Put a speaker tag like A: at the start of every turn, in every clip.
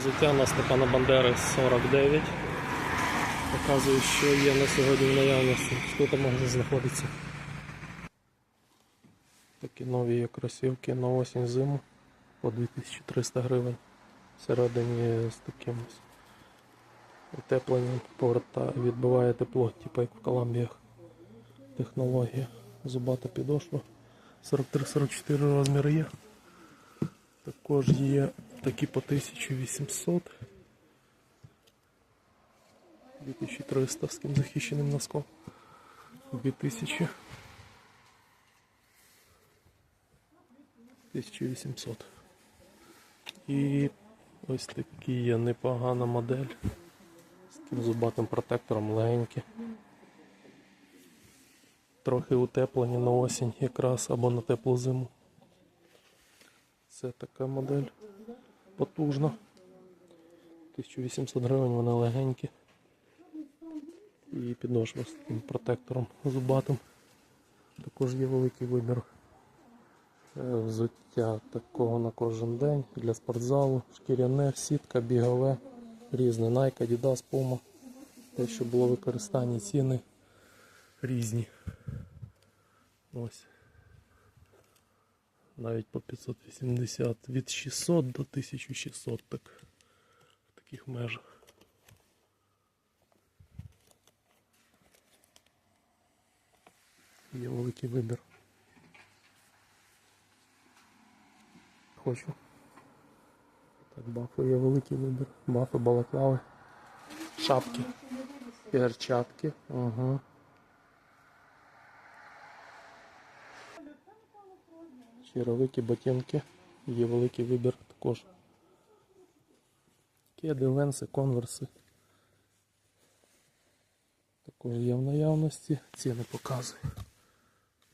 A: Взуття на Степана Бандери 49. Показую, що є на сьогодні в наявності. Що там може знаходиться. Такі нові є кросівки на осінь зиму по 2300 гривень. Всередині з таким утепленням поверта відбиває тепло, типу як в Коламбіях. Технологія. Зубата підошва. 43-44 розміри є. Також є такі по 1800. 2300 з ким захищеним носком. 2000. 1800. І ось такий є непогана модель. З таким зубатим протектором легенькі. Трохи утеплені на осінь якраз або на теплу зиму. Це така модель потужна. 1800 гривень, вони легенькі. І підошва з таким протектором зубатим. Також є великий вибір е, взуття такого на кожен день для спортзалу, шкіряне, сітка, бігове, різне Nike, Adidas, Puma. Те, що було в використанні ціни різні. Ось навіть по 580 від 600 до 1600 так в таких межах. Є великий вибір. Хочу. Так, бафи є великий вибір. Бафи, балаклави, шапки, перчатки. Угу. Черевики, ботинки. Є великий вибір також. Кеди, ленси, конверси. Також є в наявності. Ціни показую.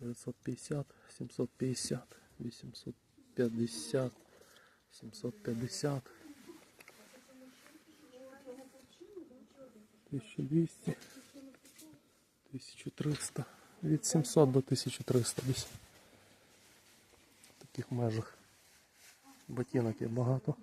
A: 950, 750, 850, 750. 1200, 1300, від 700 до 1300 десь таких межах. Ботинок є багато.